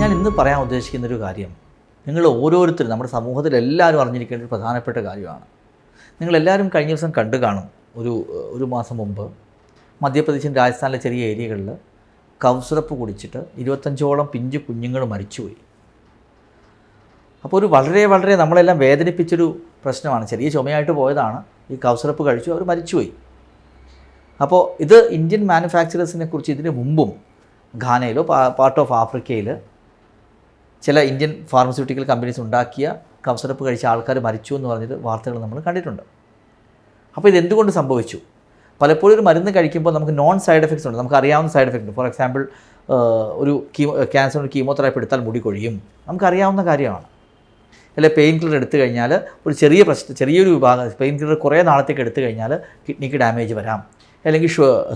ഞാൻ ഇന്ന് പറയാൻ ഉദ്ദേശിക്കുന്ന ഒരു കാര്യം. നിങ്ങൾ ഓരോരുത്തരും നമ്മുടെ സമൂഹത്തിൽ എല്ലാവരും അറിഞ്ഞിരിക്കേണ്ട ഒരു പ്രധാനപ്പെട്ട കാര്യമാണ്. നിങ്ങളെല്ലാവരും കഴിഞ്ഞ ദിവസം കണ്ടു കാണും. ഒരു ഒരു മാസം മുമ്പ് മധ്യപ്രദേശും രാജസ്ഥാനിലെ ചെറിയ ഏരിയകളിൽ കൗസിറപ്പ് കുടിച്ചിട്ട് ഇരുപത്തഞ്ചോളം പിഞ്ചു കുഞ്ഞുങ്ങൾ മരിച്ചുപോയി. അപ്പോൾ ഒരു വളരെ വളരെ നമ്മളെല്ലാം വേദനിപ്പിച്ചൊരു പ്രശ്നമാണ്. ചെറിയ ചുമയായിട്ട് പോയതാണ്. ഈ കൗസിറപ്പ് കഴിച്ചു അവർ മരിച്ചുപോയി. അപ്പോൾ ഇത് ഇന്ത്യൻ മാനുഫാക്ചറേഴ്സിനെ കുറിച്ച് ഇതിന് മുമ്പും ഘാനയിലോ പാർട്ട് ഓഫ് ആഫ്രിക്കയിൽ ചില ഇന്ത്യൻ ഫാർമസ്യൂട്ടിക്കൽ കമ്പനീസ് ഉണ്ടാക്കിയ കംസറപ്പ് കഴിച്ച ആൾക്കാർ മരിച്ചു എന്ന് പറഞ്ഞിട്ട് വാർത്തകൾ നമ്മൾ കണ്ടിട്ടുണ്ട്. അപ്പോൾ ഇത് എന്തുകൊണ്ട് സംഭവിച്ചു? പലപ്പോഴും ഒരു മരുന്ന് കഴിക്കുമ്പോൾ നമുക്ക് നോൺ സൈഡ് എഫക്ട്സ് ഉണ്ട്. നമുക്ക് അറിയാവുന്ന സൈഡ് എഫക്റ്റ് ഉണ്ട്. ഫോർ എക്സാമ്പിൾ ഒരു കീമോ ക്യാൻസറിന് കീമോതെറാപ്പി എടുത്താൽ മുടി കൊഴിയും. നമുക്കറിയാവുന്ന കാര്യമാണ്. അല്ലെ പെയിൻ കില്ലർ എടുത്തു കഴിഞ്ഞാൽ ഒരു ചെറിയ പ്രശ്നം ചെറിയൊരു വിഭാഗം പെയിൻ കില്ലർ കുറേ നാളത്തേക്ക് എടുത്തു കഴിഞ്ഞാൽ കിഡ്നിക്ക് ഡാമേജ് വരാം. അല്ലെങ്കിൽ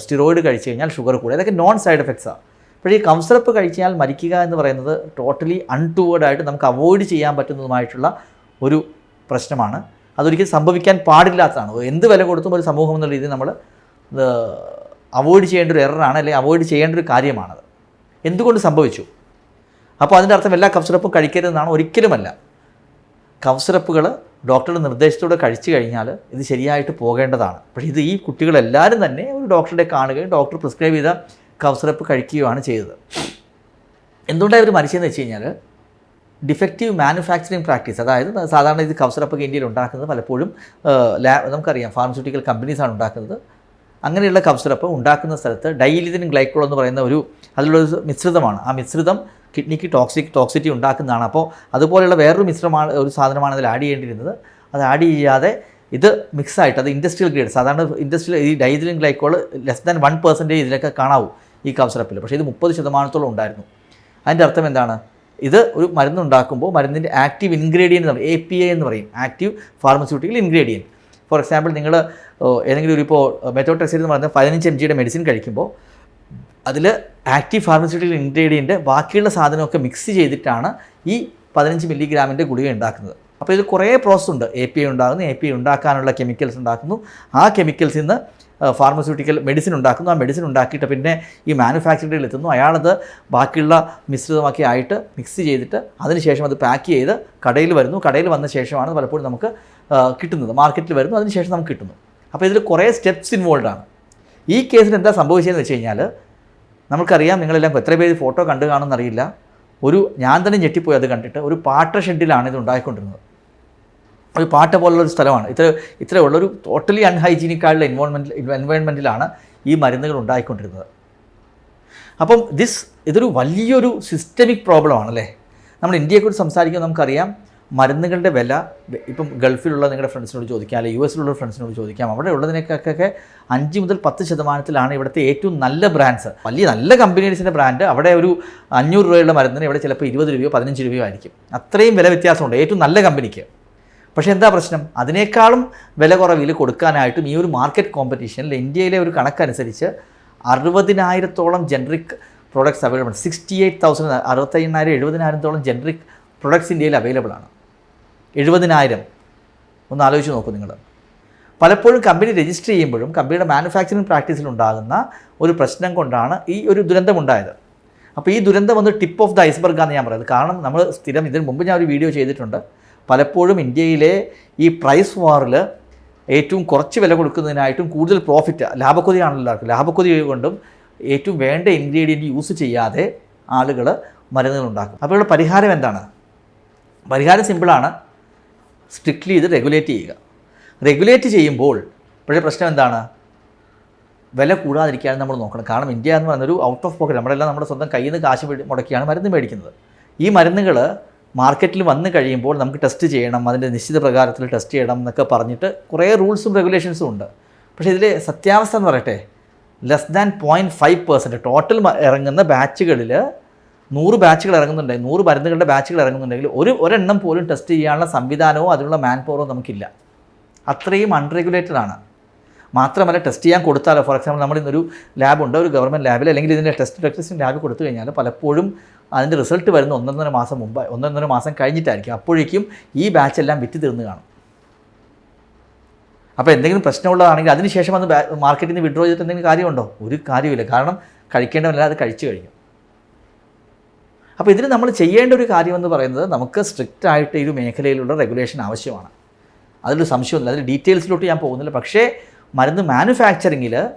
സ്റ്റിറോയിഡ് കഴിച്ചു കഴിഞ്ഞാൽ ഷുഗർ കൂടുക അതൊക്കെ നോൺ സൈഡ് എഫക്ട്സാണ് പക്ഷേ ഈ കൗൺസിലപ്പ് കഴിച്ചാൽ മരിക്കുക എന്ന് പറയുന്നത് ടോട്ടലി അൺടുവേർഡായിട്ട് നമുക്ക് അവോയ്ഡ് ചെയ്യാൻ പറ്റുന്നതുമായിട്ടുള്ള ഒരു പ്രശ്നമാണ്. അതൊരിക്കലും സംഭവിക്കാൻ പാടില്ലാത്തതാണ്. എന്ത് വില കൊടുത്തും ഒരു സമൂഹം എന്നുള്ള രീതിയിൽ നമ്മൾ അവോയ്ഡ് ചെയ്യേണ്ട ഒരു എററാണ് അല്ലെങ്കിൽ അവോയ്ഡ് ചെയ്യേണ്ട ഒരു കാര്യമാണത്. എന്തുകൊണ്ട് സംഭവിച്ചു? അപ്പോൾ അതിന്റെ അർത്ഥം എല്ലാ കഫ്സിറപ്പും കഴിക്കരുതെന്നാണ് ഒരിക്കലുമല്ല. കഫ്സിറപ്പുകൾ ഡോക്ടറുടെ നിർദ്ദേശത്തോടെ കഴിച്ചു കഴിഞ്ഞാൽ ഇത് ശരിയായിട്ട് പോകേണ്ടതാണ്. പക്ഷേ ഇത് ഈ കുട്ടികളെല്ലാവരും തന്നെ ഒരു ഡോക്ടറെ കാണുകയും ഡോക്ടർ പ്രിസ്ക്രൈബ് ചെയ്ത കഫ് സിറപ്പ് കഴിക്കുകയാണ് ചെയ്തത്. എന്തുകൊണ്ടാണ് ഇവർ മരിച്ചതെന്ന് വെച്ച് കഴിഞ്ഞാൽ ഡിഫക്റ്റീവ് മാനുഫാക്ചറിങ് പ്രാക്ടീസ് അതായത് സാധാരണ ഇത് കൗസറപ്പ് സിറപ്പൊക്കെ ഇന്ത്യയിൽ ഉണ്ടാക്കുന്നത് പലപ്പോഴും നമുക്കറിയാം ഫാർമസ്യൂട്ടിക്കൽ കമ്പനീസാണ് ഉണ്ടാക്കുന്നത്. അങ്ങനെയുള്ള കൗസറപ്പ് ഉണ്ടാക്കുന്ന സ്ഥലത്ത് ഡൈലിതിൻ ഗ്ലൈക്കോൾ എന്ന് പറയുന്ന ഒരു അതിലുള്ളൊരു മിശ്രിതമാണ്. ആ മിശ്രിതം കിഡ്നിക്ക് ടോക്സിക് ടോക്സിറ്റി ഉണ്ടാക്കുന്നതാണ്. അപ്പോൾ അതുപോലെയുള്ള വേറൊരു മിശ്രമാണ് ഒരു സാധനമാണ് അതിൽ ആഡ് ചെയ്യേണ്ടിയിരുന്നത്. അത് ആഡ് ചെയ്യാതെ ഇത് മിക്സായിട്ട് അത് ഇൻഡസ്ട്രിയൽ ഗ്രേഡ് സാധാരണ ഇൻഡസ്ട്രിയൽ ഈ diethylene glycol less than one percentage ഇതിലൊക്കെ കാണാവൂ. ഈ കഫ് സിറപ്പിൽ പക്ഷേ ഇത് മുപ്പത് ശതമാനത്തോളം ഉണ്ടായിരുന്നു. അതിന്റെ അർത്ഥം എന്താണ്? ഇത് ഒരു മരുന്ന് ഉണ്ടാക്കുമ്പോൾ മരുന്നിന്റെ ആക്റ്റീവ് ഇൻഗ്രീഡിയന്റ് പറയും. എ പി എ എന്ന് പറയും. Active pharmaceutical ingredient for example നിങ്ങൾ ഏതെങ്കിലും ഒരു ഇപ്പോൾ മെത്തോട്രെക്സിൻ എന്ന് പറയുന്ന പതിനഞ്ച് എം ജിയുടെ മെഡിസിൻ കഴിക്കുമ്പോൾ അതിൽ ആക്റ്റീവ് ഫാർമസ്യൂട്ടിക്കൽ ഇൻഗ്രീഡിയന്റ് ബാക്കിയുള്ള സാധനമൊക്കെ മിക്സ് ചെയ്തിട്ടാണ് ഈ പതിനഞ്ച് മില്ലിഗ്രാമിന്റെ ഗുളിക ഉണ്ടാക്കുന്നത്. അപ്പോൾ ഇത് കുറേ പ്രോസസ്സ് ഉണ്ട്. എ പി ഐ ഉണ്ടാകുന്നു എ പി ഐ ഉണ്ടാക്കാനുള്ള കെമിക്കൽസ് ഉണ്ടാക്കുന്നു. ആ കെമിക്കൽസിൽ നിന്ന് ഫാർമസ്യൂട്ടിക്കൽ മെഡിസിൻ ഉണ്ടാക്കുന്നു. ആ മെഡിസിൻ ഉണ്ടാക്കിയിട്ട് പിന്നെ ഈ മാനുഫാക്ചറിംഗിൽ എത്തുന്നു. അയാളത് ബാക്കിയുള്ള മിശ്രിതമാക്കി ആയിട്ട് മിക്സ് ചെയ്തിട്ട് അതിനുശേഷം അത് പാക്ക് ചെയ്ത് കടയിൽ വരുന്നു. കടയിൽ വന്ന ശേഷമാണ് പലപ്പോഴും നമുക്ക് കിട്ടുന്നത്. മാർക്കറ്റിൽ വരുന്നു. അതിനുശേഷം നമുക്ക് കിട്ടുന്നു. അപ്പോൾ ഇതിൽ കുറേ സ്റ്റെപ്സ് ഇൻവോൾവ് ആണ്. ഈ കേസിൽ എന്താ സംഭവിച്ചതെന്ന് വെച്ച് കഴിഞ്ഞാൽ നമുക്കറിയാം നിങ്ങളെല്ലാം എത്ര പേര് ഫോട്ടോ കണ്ടു കാണുമെന്നറിയില്ല ഒരു ഞാൻ തന്നെ ഞെട്ടിപ്പോയി അത് കണ്ടിട്ട് ഒരു പാട്ട ഷെഡിലാണ് ഇത് ഉണ്ടായിക്കൊണ്ടിരുന്നത്. ഒരു പാട്ട പോലുള്ള ഒരു സ്ഥലമാണ്. ഇത്ര ഇത്രയുള്ള ഒരു ടോട്ടലി അൺഹൈജീനിക് ആയിട്ടുള്ള എൻവോൺമെന്റ് എൻവയോൺമെന്റിലാണ് ഈ മരുന്നുകൾ ഉണ്ടായിക്കൊണ്ടിരുന്നത്. അപ്പം ദിസ് ഇതൊരു വലിയൊരു സിസ്റ്റമിക് പ്രോബ്ലമാണ് അല്ലേ? നമ്മൾ ഇന്ത്യയെക്കുറിച്ച് സംസാരിക്കുമ്പോൾ നമുക്കറിയാം മരുന്നുകളുടെ വില ഇപ്പം ഗൾഫിലുള്ള നിങ്ങളുടെ ഫ്രണ്ട്സിനോട് ചോദിക്കാം അല്ലെങ്കിൽ യു എസിലുള്ള ഫ്രണ്ട്സിനോട് ചോദിക്കാം അവിടെ ഉള്ളതിനൊക്കെ അഞ്ച് മുതൽ പത്ത് ശതമാനത്തിലാണ് ഇവിടുത്തെ ഏറ്റവും നല്ല ബ്രാൻഡ്സ് വലിയ നല്ല കമ്പനീസിന്റെ ബ്രാൻഡ് അവിടെ ഒരു അഞ്ഞൂറ് രൂപയുള്ള മരുന്നിന് ഇവിടെ ചിലപ്പോൾ ഇരുപത് രൂപയോ പതിനഞ്ച് രൂപയോ ആയിരിക്കും. അത്രയും വില വ്യത്യാസമുണ്ട്. ഏറ്റവും നല്ല കമ്പനിക്ക് പക്ഷേ എന്താ പ്രശ്നം? അതിനേക്കാളും വില കുറവിൽ കൊടുക്കാനായിട്ടും ഈ ഒരു മാർക്കറ്റ് കോമ്പറ്റീഷനിൽ ഇന്ത്യയിലെ ഒരു കണക്കനുസരിച്ച് അറുപതിനായിരത്തോളം generic products available sixty eight thousand അറുപത്തയ്യായിരം എഴുപതിനായിരത്തോളം ജനറിക് പ്രൊഡക്ട്സ് ഇന്ത്യയിൽ അവൈലബിൾ ആണ്. എഴുപതിനായിരം. ഒന്ന് ആലോചിച്ച് നോക്കൂ നിങ്ങൾ. പലപ്പോഴും കമ്പനി രജിസ്റ്റർ ചെയ്യുമ്പോഴും കമ്പനിയുടെ മാനുഫാക്ചറിങ് പ്രാക്ടീസിൽ ഉണ്ടാകുന്ന ഒരു പ്രശ്നം കൊണ്ടാണ് ഈ ഒരു ദുരന്തമുണ്ടായത് അപ്പോൾ ഈ ദുരന്തം ഒന്ന് ടിപ്പ് ഓഫ് ദ ഐസ്ബർഗാന്ന് ഞാൻ പറയുന്നത്. കാരണം നമ്മൾ സ്ഥിരം ഇതിന് മുമ്പ് ഞാൻ ഒരു വീഡിയോ ചെയ്തിട്ടുണ്ട്. പലപ്പോഴും ഇന്ത്യയിലെ ഈ പ്രൈസ് വാറിൽ ഏറ്റവും കുറച്ച് വില കൊടുക്കുന്നതിനായിട്ടും കൂടുതൽ പ്രോഫിറ്റ് ലാഭക്കൊതിയാണല്ലോ എല്ലാവർക്കും. ലാഭക്കൊതി കൊണ്ടും ഏറ്റവും വേണ്ട ഇൻഗ്രീഡിയന്റ് യൂസ് ചെയ്യാതെ ആളുകൾ മരുന്നുകൾ ഉണ്ടാക്കും. അപ്പോൾ ഇവിടെ പരിഹാരം എന്താണ്? പരിഹാരം സിമ്പിളാണ് സ്ട്രിക്ട്ലി ഇത് റെഗുലേറ്റ് ചെയ്യുക. റെഗുലേറ്റ് ചെയ്യുമ്പോൾ പക്ഷേ പ്രശ്നം എന്താണ്? വില കൂടാതിരിക്കാനും നമ്മൾ നോക്കണം. കാരണം ഇന്ത്യ എന്ന് പറയുന്നൊരു ഔട്ട് ഓഫ് പോക്കറ്റ് നമ്മളെല്ലാം നമ്മുടെ സ്വന്തം കയ്യിൽ നിന്ന് കാശ് മുടക്കിയാണ് മരുന്ന് മേടിക്കുന്നത്. ഈ മരുന്നുകൾ മാർക്കറ്റിൽ വന്നു കഴിയുമ്പോൾ നമുക്ക് ടെസ്റ്റ് ചെയ്യണം അതിന്റെ നിശ്ചിത പ്രകാരത്തിൽ ടെസ്റ്റ് ചെയ്യണം എന്നൊക്കെ പറഞ്ഞിട്ട് കുറേ റൂൾസും റെഗുലേഷൻസും ഉണ്ട്. പക്ഷേ ഇതിൽ സത്യാവസ്ഥ എന്ന് പറയട്ടെ less than point five percent total ഇറങ്ങുന്ന ബാച്ചുകളിൽ നൂറ് ബാച്ചുകൾ ഇറങ്ങുന്നുണ്ടെങ്കിൽ നൂറ് മരുന്നുകളുടെ ബാച്ചുകൾ ഇറങ്ങുന്നുണ്ടെങ്കിൽ ഒരു ഒരെണ്ണം പോലും ടെസ്റ്റ് ചെയ്യാനുള്ള സംവിധാനമോ അതിനുള്ള മാൻ പവറോ നമുക്കില്ല. അത്രയും അൺറെഗുലേറ്റഡ് ആണ്. മാത്രമല്ല ടെസ്റ്റ് ചെയ്യാൻ കൊടുത്താലോ? ഫോർ എക്സാമ്പിൾ നമ്മളിന്നൊരു ലാബുണ്ട് ഒരു ഗവൺമെന്റ് ലാബിൽ അല്ലെങ്കിൽ ഇതിന്റെ ടെസ്റ്റ് ടെക്നിക്സിന്റെ ലാബ് കൊടുത്തു കഴിഞ്ഞാൽ പലപ്പോഴും അതിന്റെ റിസൾട്ട് വരുന്ന ഒന്നൊന്നര മാസം മുമ്പ് ഒന്നൊന്നര മാസം കഴിഞ്ഞിട്ടായിരിക്കും അപ്പോഴേക്കും ഈ ബാച്ച് എല്ലാം വിറ്റ് തീർന്ന് കാണും. അപ്പോൾ എന്തെങ്കിലും പ്രശ്നമുള്ളതാണെങ്കിൽ അതിനുശേഷം അത് മാർക്കറ്റിൽ നിന്ന് വിഡ്രോ ചെയ്തിട്ട് എന്തെങ്കിലും കാര്യമുണ്ടോ? ഒരു കാര്യമില്ല കാരണം കഴിക്കേണ്ടവരല്ല അത് കഴിച്ചു കഴിഞ്ഞു. അപ്പോൾ ഇതിന് നമ്മൾ ചെയ്യേണ്ട ഒരു കാര്യമെന്ന് പറയുന്നത് നമുക്ക് സ്ട്രിക്റ്റ് ആയിട്ട് ഈ ഒരു മേഖലയിലുള്ള റെഗുലേഷൻ ആവശ്യമാണ്. അതിലൊരു സംശയമൊന്നുമില്ല അതിൽ ഡീറ്റെയിൽസിലോട്ട് ഞാൻ പോകുന്നില്ല. പക്ഷേ മരുന്ന് മാനുഫാക്ചറിങ്ങിൽ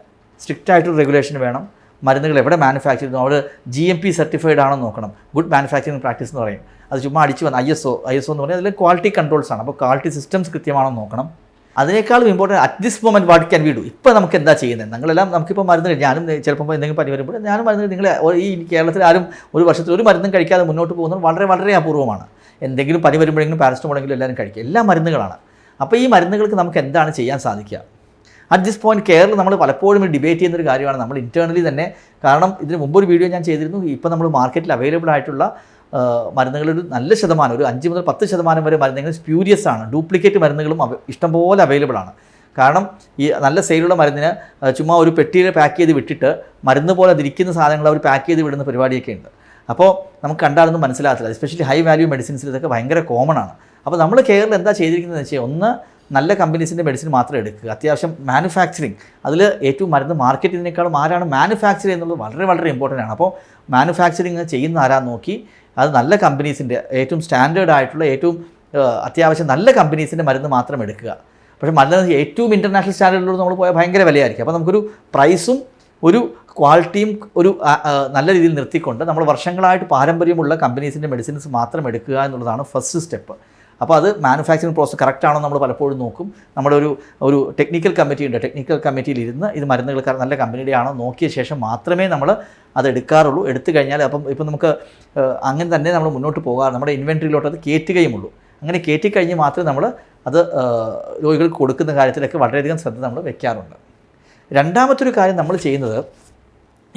സ്ട്രിക്റ്റ് ആയിട്ടൊരു റെഗുലേഷൻ വേണം. മരുന്നുകൾ എവിടെ മാനുഫാക്ചർ ചെയ്യുന്നു അവിടെ ജി എം പി സർട്ടിഫൈഡ് ആണെന്ന് നോക്കണം. ഗുഡ് മാനുഫാക്ചറിങ് പ്രാക്ടീസ് എന്ന് പറയും. അത് ചുമ്മാ അടിച്ച് വന്ന I S O I S O എന്ന് പറഞ്ഞാൽ അതിൽ ക്വാളിറ്റി കൺട്രോൾസ് ആണ്. അപ്പോൾ ക്വാളിറ്റി സിസ്റ്റംസ് കൃത്യമാണെന്ന് നോക്കണം. അതിനേക്കാളും important at this moment what can we do ഇപ്പോൾ നമുക്ക് എന്താ ചെയ്യുന്നത്? നിങ്ങളെല്ലാം നമുക്കിപ്പോൾ മരുന്ന് ഞാനും ചിലപ്പോൾ എന്തെങ്കിലും പനി വരുമ്പോൾ ഞാനും മരുന്ന് നിങ്ങൾ ഈ കേരളത്തിൽ ആരും ഒരു വർഷത്തിൽ ഒരു മരുന്നും കഴിക്കാതെ മുന്നോട്ട് പോകുന്നത് വളരെ വളരെ അപൂർവമാണ്. എന്തെങ്കിലും പനി വരുമ്പോഴെങ്കിലും പാരസ്റ്റമോളെങ്കിലും എല്ലാവരും കഴിക്കുക. എല്ലാ മരുന്നുകളാണ്. അപ്പോൾ ഈ മരുന്നുകൾക്ക് നമുക്ക് എന്താണ് ചെയ്യാൻ സാധിക്കുക? അറ്റ് ദിസ് പോയിന്റ് കേരളം നമ്മൾ പലപ്പോഴും ഡിബേറ്റ് ചെയ്യുന്ന ഒരു കാര്യമാണ്. നമ്മൾ ഇന്റേർണലി തന്നെ കാരണം ഇതിന് മുമ്പ് ഒരു വീഡിയോ ഞാൻ ചെയ്തിരുന്നു. ഇപ്പോൾ നമ്മൾ മാർക്കറ്റിൽ അവൈലബിൾ ആയിട്ടുള്ള മരുന്നുകളൊരു നല്ല ശതമാനം ഒരു അഞ്ച് മുതൽ പത്ത് ശതമാനം വരെ മരുന്നുകൾ സ്പ്യൂരിയസ് ആണ്. ഡ്യൂപ്ലിക്കേറ്റ് മരുന്നുകളും ഇഷ്ടംപോലെ അവൈലബിൾ ആണ്. കാരണം ഈ നല്ല സെയിലുള്ള മരുന്നിന് ചുമ്മാ ഒരു പെട്ടിയിൽ പാക്ക് ചെയ്ത് വിട്ടിട്ട് മരുന്ന് പോലെ അതിരിക്കുന്ന സാധനങ്ങൾ അവർ പാക്ക് ചെയ്ത് വിടുന്ന പരിപാടിയൊക്കെ ഉണ്ട്. അപ്പോൾ നമുക്ക് കണ്ടാലൊന്നും മനസ്സിലാകത്തില്ല. എസ്പെഷ്യലി ഹൈ വാല്യൂ മെഡിസിൻസിൽ ഇതൊക്കെ ഭയങ്കര കോമൺ ആണ്. അപ്പോൾ നമ്മൾ കേരളം എന്താ ചെയ്തിരിക്കുന്നത് വെച്ചാൽ ഒന്ന് നല്ല കമ്പനീസിന്റെ മെഡിസിൻ മാത്രം എടുക്കുക. അത്യാവശ്യം മാനുഫാക്ചറിങ് അതിൽ ഏറ്റവും മരുന്ന് മാർക്കറ്റിനേക്കാളും ആരാണ് മാനുഫാക്ചർ ചെയ്യുന്നത് വളരെ വളരെ ഇമ്പോർട്ടന്റ് ആണ്. അപ്പോൾ മാനുഫാക്ചറിങ് ചെയ്യുന്ന ആരാ നോക്കി അത് നല്ല കമ്പനീസിന്റെ ഏറ്റവും സ്റ്റാൻഡേർഡ് ആയിട്ടുള്ള ഏറ്റവും അത്യാവശ്യം നല്ല കമ്പനീസിന്റെ മരുന്ന് മാത്രം എടുക്കുക. പക്ഷേ മരുന്ന് ഏറ്റവും ഇന്റർനാഷണൽ സ്റ്റാൻഡേർഡിലൂടെ നമ്മൾ പോയാൽ ഭയങ്കര വിലയായിരിക്കും. അപ്പോൾ നമുക്കൊരു പ്രൈസും ഒരു ക്വാളിറ്റിയും ഒരു നല്ല രീതിയിൽ നിർത്തിക്കൊണ്ട് നമ്മൾ വർഷങ്ങളായിട്ട് പാരമ്പര്യമുള്ള കമ്പനീസിന്റെ മെഡിസിൻസ് മാത്രം എടുക്കുക എന്നുള്ളതാണ് ഫസ്റ്റ് സ്റ്റെപ്പ് അപ്പോൾ അത് മാനുഫാക്ചറിങ് പ്രോസസ്സ് കറക്റ്റാണോ നമ്മൾ പലപ്പോഴും നോക്കും. നമ്മുടെ ഒരു ഒരു ടെക്നിക്കൽ കമ്മിറ്റി ഉണ്ട്. ടെക്നിക്കൽ കമ്മിറ്റിയിൽ ഇരുന്ന് ഇത് മരുന്നുകൾ നല്ല കമ്പനിയുടെ ആണോ നോക്കിയ ശേഷം മാത്രമേ നമ്മൾ അത് എടുക്കാറുള്ളൂ. എടുത്തു കഴിഞ്ഞാൽ അപ്പം ഇപ്പം നമുക്ക് അങ്ങനെ തന്നെ നമ്മൾ മുന്നോട്ട് പോകാറ്. നമ്മുടെ ഇൻവെൻട്രിയിലോട്ട് അത് കയറ്റുകയുമുള്ളൂ. അങ്ങനെ കയറ്റിക്കഴിഞ്ഞ് മാത്രമേ നമ്മൾ അത് രോഗികൾക്ക് കൊടുക്കുന്ന കാര്യത്തിലൊക്കെ വളരെയധികം ശ്രദ്ധ നമ്മൾ വെക്കാറുണ്ട്. രണ്ടാമത്തൊരു കാര്യം നമ്മൾ ചെയ്യുന്നത്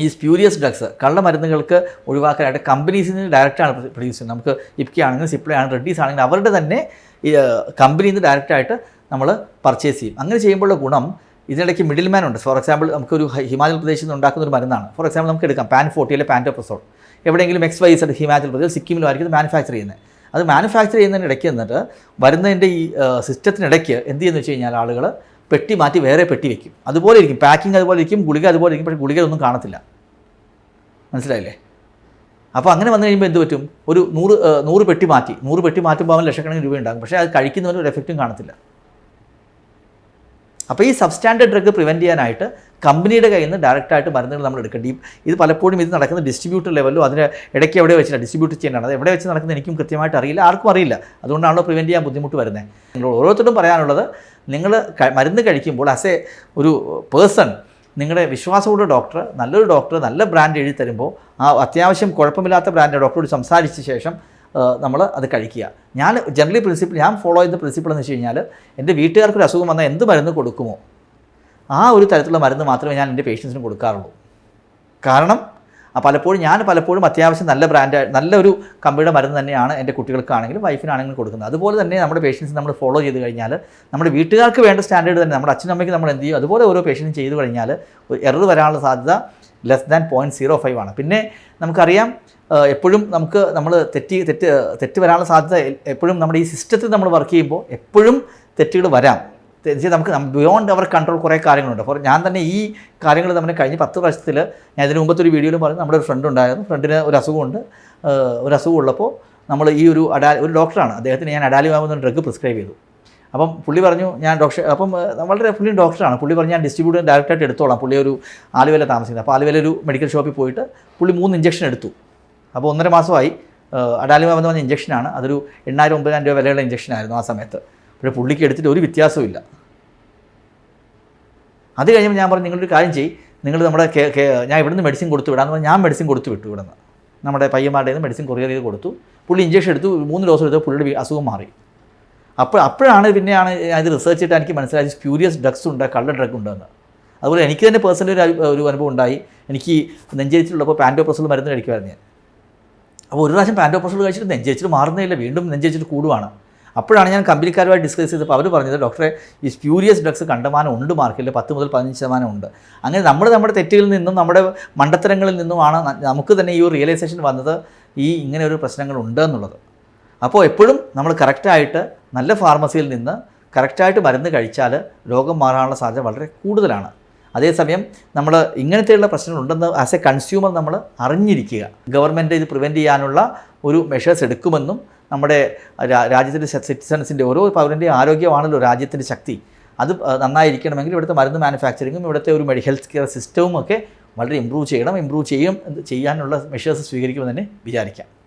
ഈ സ്പ്യൂരിയസ് ഡ്രഗ്സ് കള്ളമരുന്നുകൾക്ക് ഒഴിവാക്കാനായിട്ട് കമ്പനീസിൽ നിന്ന് ഡയറക്റ്റാണ് പ്രൊഡ്യൂസ് ചെയ്യുന്നത് നമുക്ക് ഇപ്കി ആണെങ്കിലും സിപ്ലി ആണെങ്കിലും റെഡ്ഡീസ് ആണെങ്കിലും അവരുടെ തന്നെ ഈ കമ്പനിയിൽ നിന്ന് ഡയറക്റ്റായിട്ട് നമ്മൾ പർച്ചേസ് ചെയ്യും. അങ്ങനെ ചെയ്യുമ്പോഴുള്ള ഗുണം ഇതിനിടയ്ക്ക് മിഡിൽ മാൻ ഉണ്ട്. ഫോർ എക്സാമ്പിൾ നമുക്കൊരു ഹിമാചൽ പ്രദേശിൽ നിന്ന് ഉണ്ടാക്കുന്ന ഒരു മരുന്നാണ്. ഫോർ എക്സാമ്പിൾ നമുക്ക് എടുക്കാം. പാൻ ഫോർട്ടി അല്ലെങ്കിൽ പാന്റോപ്രസോൾ എവിടെയെങ്കിലും എക്സ് വൈസ് ഹിമാചൽ പ്രദേശ് സിക്കിമിലും ആയിരിക്കും മാനുഫാക്ചർ ചെയ്യുന്നത്. അത് മാനുഫാക്ചർ ചെയ്യുന്നതിനിടയ്ക്ക് എന്നിട്ട് വരുന്നതിന്റെ ഈ സിസ്റ്റത്തിനിടയ്ക്ക് എന്ത് ചെയ്യുന്നു വെച്ച് കഴിഞ്ഞാൽ ആളുകൾ പെട്ടി മാറ്റി വേറെ പെട്ടി വയ്ക്കും അതുപോലെ ഇരിക്കും. പാക്കിംഗ് അതുപോലെ ഇരിക്കും. ഗുളിക അതുപോലെ ഇരിക്കും. പക്ഷേ ഗുളികയൊന്നും കാണത്തില്ല. മനസ്സിലായില്ലേ? അപ്പോൾ അങ്ങനെ വന്നു കഴിയുമ്പോൾ എന്ത് പറ്റും? ഒരു നൂറ് നൂറ് പെട്ടി മാറ്റി. നൂറ് പെട്ടി മാറ്റുമ്പോൾ അവൻ ലക്ഷക്കണക്കിന് രൂപ ഉണ്ടാകും. പക്ഷേ അത് കഴിക്കുന്നവന് ഒരു എഫക്റ്റും കാണത്തില്ല. അപ്പോൾ ഈ സബ്സ്റ്റാൻഡേർഡ് ഡ്രഗ് പ്രിവെന്റ് ചെയ്യാനായിട്ട് കമ്പനിയുടെ കയ്യിൽ നിന്ന് ഡയറക്റ്റായിട്ട് മരുന്നുകൾ നമ്മൾ എടുക്കേണ്ടി. ഇത് പലപ്പോഴും ഇത് നടക്കുന്ന ഡിസ്ട്രിബ്യൂട്ടർ ലെവലിലും അതിന് ഇടയ്ക്ക് എവിടെ വെച്ചില്ല ഡിസ്ട്രിബ്യൂട്ട് ചെയ്യേണ്ടത്? എവിടെ വെച്ച് നടക്കുന്നത് എനിക്കും കൃത്യമായിട്ട് അറിയില്ല. ആർക്കും അറിയില്ല. അതുകൊണ്ടാണല്ലോ പ്രിവെന്റ് ചെയ്യാൻ ബുദ്ധിമുട്ട് വരുന്നത് ഓരോരുത്തരും പറയാനുള്ളത് നിങ്ങൾ മരുന്ന് കഴിക്കുമ്പോൾ ആസ് എ ഒരു പേഴ്സൺ നിങ്ങളുടെ വിശ്വാസമുള്ള ഡോക്ടർ നല്ലൊരു ഡോക്ടർ നല്ല ബ്രാൻഡ് എഴുതി തരുമ്പോൾ ആ അത്യാവശ്യം കുഴപ്പമില്ലാത്ത ബ്രാൻഡ് ഡോക്ടറോട് സംസാരിച്ച ശേഷം നമ്മൾ അത് കഴിക്കുക. ഞാൻ ജനറലി പ്രിൻസിപ്പിൾ ഞാൻ ഫോളോ ചെയ്യുന്ന പ്രിൻസിപ്പിൾ എന്ന് വെച്ച് കഴിഞ്ഞാൽ എന്റെ വീട്ടുകാർക്ക് ഒരു അസുഖം വന്നാൽ എന്ത് മരുന്ന് കൊടുക്കുമോ? ആ ഒരു തരത്തിലുള്ള മരുന്ന് മാത്രമേ ഞാൻ എന്റെ പേഷ്യൻസിന് കൊടുക്കാറുള്ളൂ. കാരണം പലപ്പോഴും ഞാൻ പലപ്പോഴും അത്യാവശ്യം നല്ല ബ്രാൻഡ് നല്ലൊരു കമ്പിയുടെ മരുന്ന് തന്നെയാണ് എന്റെ കുട്ടികൾക്കാണെങ്കിലും വൈഫിനാണെങ്കിലും കൊടുക്കുന്നത്. അതുപോലെ തന്നെ നമ്മുടെ പേഷ്യൻസ് നമ്മൾ ഫോളോ ചെയ്ത് കഴിഞ്ഞാൽ നമ്മുടെ വീട്ടുകാർക്ക് വേണ്ട സ്റ്റാൻഡേർഡ് തന്നെ നമ്മുടെ അച്ഛനും അമ്മയ്ക്ക് നമ്മൾ എന്ത് ചെയ്യും? അതുപോലെ ഓരോ പേഷ്യന്റും ചെയ്തു കഴിഞ്ഞാൽ എറർ വരാനുള്ള സാധ്യത less than point zero five ആണ്. പിന്നെ നമുക്കറിയാം എപ്പോഴും നമുക്ക് നമ്മൾ തെറ്റി തെറ്റ് തെറ്റ് വരാനുള്ള സാധ്യത എപ്പോഴും നമ്മുടെ ഈ സിസ്റ്റത്തിൽ നമ്മൾ വർക്ക് ചെയ്യുമ്പോൾ എപ്പോഴും തെറ്റുകൾ വരാം. നമുക്ക് ബിയോണ്ട് അവർ കൺട്രോൾ കുറേ കാര്യങ്ങളുണ്ട്. അപ്പോൾ ഞാൻ തന്നെ ഈ കാര്യങ്ങൾ തമ്മിൽ കഴിഞ്ഞ് പത്ത് വർഷത്തിൽ ഞാൻ ഇതിന് മുമ്പത്തെ ഒരു വീഡിയോയിലും പറഞ്ഞു നമ്മുടെ ഒരു ഫ്രണ്ട് ഉണ്ടായിരുന്നു. ഫ്രണ്ടിന് ഒരു അസുഖമുണ്ട്. ഒരു അസുഖം ഉള്ളപ്പോൾ നമ്മൾ ഈ ഒരു അഡാ ഒരു ഡോക്ടറാണ് അദ്ദേഹത്തിന് ഞാൻ അഡാലിമാവുന്ന ഡ്രഗ് പ്രിസ്ക്രൈബ് ചെയ്തു. അപ്പം പുള്ളി പറഞ്ഞു ഞാൻ ഡോക്ടർ അപ്പം വളരെ പുള്ളി ഡോക്ടറാണ് പുള്ളി പറഞ്ഞു ഞാൻ ഡിസ്ട്രിബ്യൂട്ടർ ഡയറക്റ്റായിട്ട് എടുത്തോളാം. പുള്ളി ഒരു ആലുവല താമസിക്കുന്നത്. അപ്പോൾ ആലുവല ഒരു മെഡിക്കൽ ഷോപ്പിൽ പോയിട്ട് പുള്ളി മൂന്ന് ഇഞ്ചക്ഷൻ എടുത്തു. അപ്പോൾ ഒന്നര മാസമായി അഡാലിമാമെന്ന് പറഞ്ഞ ഇഞ്ചക്ഷനാണ് അതൊരു എണ്ണായിരം ഒമ്പതിനായിരം രൂപ വിലയുള്ള ഇഞ്ചക്ഷനായിരുന്നു ആ സമയത്ത്. പക്ഷേ പുള്ളിക്ക് എടുത്തിട്ട് ഒരു വ്യത്യാസവും ഇല്ല അത് കഴിഞ്ഞപ്പോൾ ഞാൻ പറഞ്ഞു നിങ്ങളൊരു കാര്യം ചെയ്യും. നിങ്ങൾ നമ്മുടെ ഞാൻ ഇവിടുന്ന് മെഡിസിൻ കൊടുത്തു വിടാന്ന് പറഞ്ഞാൽ ഞാൻ മെഡിസിൻ കൊടുത്തു വിട്ടു ഇവിടുന്ന്. നമ്മുടെ പയ്യന്മാരുടെ നിന്ന് മെഡിസിൻ കൊറിയർ ചെയ്ത് കൊടുത്തു. പുള്ളി ഇഞ്ചക്ഷൻ എടുത്തു. മൂന്ന് ഡോസ് എടുത്തു പുള്ളിയുടെ അസുഖം മാറി. അപ്പോൾ അപ്പോഴാണ് പിന്നെയാണ് അത് റിസർച്ച് ചെയ്തിട്ട് എനിക്ക് മനസ്സിലായി സ്പ്യൂരിയസ് ഡ്രഗ്സ് ഉണ്ട് കള്ള ഡ്രഗ് ഉണ്ടെന്ന് അതുപോലെ എനിക്ക് തന്നെ പേഴ്സണലി ഒരു ഒരു അനുഭവം ഉണ്ടായി. എനിക്ക് നെഞ്ചരിച്ചിലുള്ളപ്പോൾ പാന്റോപ്രസൽ മരുന്ന് കഴിക്കുമായിരുന്നു ഞാൻ. അപ്പോൾ ഒരു പ്രാവശ്യം പാന്റോപ്രസൽ കഴിച്ചിട്ട് നെഞ്ചരിച്ചിട്ട് മാറുന്നേ ഇല്ല. വീണ്ടും നെഞ്ചരിച്ചിട്ട് കൂടുവാണ്. അപ്പോഴാണ് ഞാൻ കമ്പനിക്കാരുമായി ഡിസ്കസ് ചെയ്തപ്പോൾ അവർ പറഞ്ഞത് ഡോക്ടറെ ഈ സ്പ്യൂരിയസ് ഡ്രഗ്സ് കണ്ടമാനം ഉണ്ട് മാർക്കറ്റിൽ പത്ത് മുതൽ പതിനഞ്ച് ശതമാനം ഉണ്ട്. അങ്ങനെ നമ്മൾ നമ്മുടെ തെറ്റുകളിൽ നിന്നും നമ്മുടെ മണ്ടത്തരങ്ങളിൽ നിന്നുമാണ് നമുക്ക് തന്നെ ഈ ഒരു റിയലൈസേഷൻ വന്നത് ഈ ഇങ്ങനെ ഒരു പ്രശ്നങ്ങൾ ഉണ്ട് എന്നുള്ളത്. അപ്പോൾ എപ്പോഴും നമ്മൾ കറക്റ്റായിട്ട് നല്ല ഫാർമസിയിൽ നിന്ന് കറക്റ്റായിട്ട് മരുന്ന് കഴിച്ചാൽ രോഗം മാറാനുള്ള സാധ്യത വളരെ കൂടുതലാണ്. അതേസമയം നമ്മൾ ഇങ്ങനത്തെയുള്ള പ്രശ്നങ്ങളുണ്ടെന്ന് ആസ് എ കൺസ്യൂമർ നമ്മൾ അറിഞ്ഞിരിക്കുക. ഗവൺമെന്റ് ഇത് പ്രിവെന്റ് ചെയ്യാനുള്ള ഒരു മെഷേഴ്സ് എടുക്കുമെന്നും നമ്മുടെ രാജ്യത്തിന്റെ സിറ്റിസൺസിന്റെ ഓരോ പൗരന്റെയും ആരോഗ്യമാണല്ലോ രാജ്യത്തിന്റെ ശക്തി. അത് നന്നായിരിക്കണമെങ്കിൽ ഇവിടുത്തെ മരുന്ന് മാനുഫാക്ചറിങ്ങും ഇവിടുത്തെ ഒരു മെഡി ഹെൽത്ത് കെയർ സിസ്റ്റവും ഒക്കെ വളരെ ഇമ്പ്രൂവ് ചെയ്യണം. ഇമ്പ്രൂവ് ചെയ്യും ചെയ്യാനുള്ള മെഷേഴ്സ് സ്വീകരിക്കുമെന്ന് തന്നെ വിചാരിക്കാം.